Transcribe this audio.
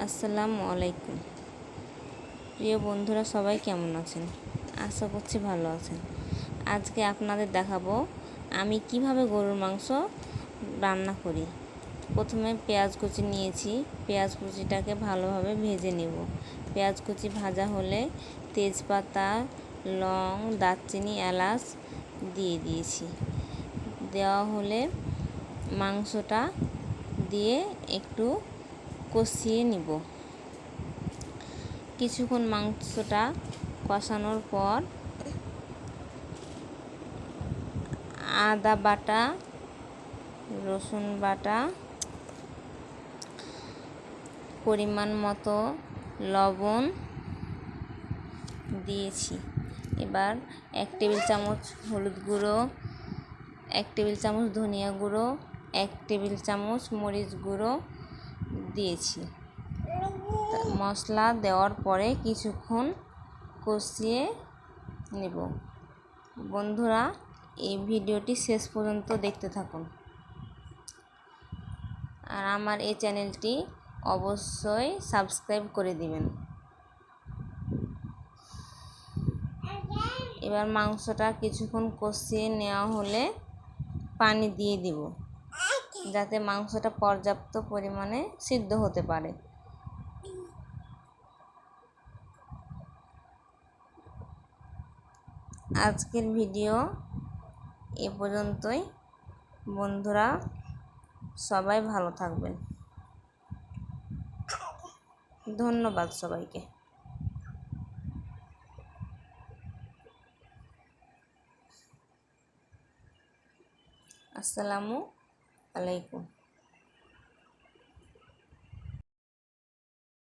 আসসালামু আলাইকুম। প্রিয় বন্ধুরা, সবাই কেমন আছেন? আশা করছি ভালো আছেন। আজকে আপনাদের দেখাবো আমি কীভাবে গরুর মাংস রান্না করি। প্রথমে পেঁয়াজ কুচি নিয়েছি। পেঁয়াজ কুচিটাকে ভালোভাবে ভেজে নেব। পেঁয়াজ কুচি ভাজা হলে তেজপাতা, লং, দারচিনি, এলাচ দিয়ে দিয়েছি। দেওয়া হলে মাংসটা দিয়ে একটু কষিয়ে নিব। কিছুক্ষণ মাংসটা কষানোর পর আদা বাটা, রসুন বাটা, পরিমাণ মতো লবণ দিয়েছি। এবার এক টেবিল চামচ হলুদ গুঁড়ো, এক টেবিল চামচ ধনিয়া গুঁড়ো, এক টেবিল চামচ মরিচ গুঁড়ো দিয়েছি। মশলা দেওয়ার পরে কিছুক্ষণ কষিয়ে নেব। বন্ধুরা, এই ভিডিওটি শেষ পর্যন্ত দেখতে থাকুন। আর আমার এই চ্যানেলটি অবশ্যই সাবস্ক্রাইব করে দিবেন। এবার মাংসটা কিছুক্ষণ কষিয়ে নেওয়া হলে পানি দিয়ে দিব। যাতে মাংসটা পর্যাপ্ত পরিমাণে সিদ্ধ হতে পারে। আজকের ভিডিও এ পর্যন্তই। বন্ধুরা, সবাই ভালো থাকবেন। ধন্যবাদ সবাইকে। আসসালামু আলাইকুম।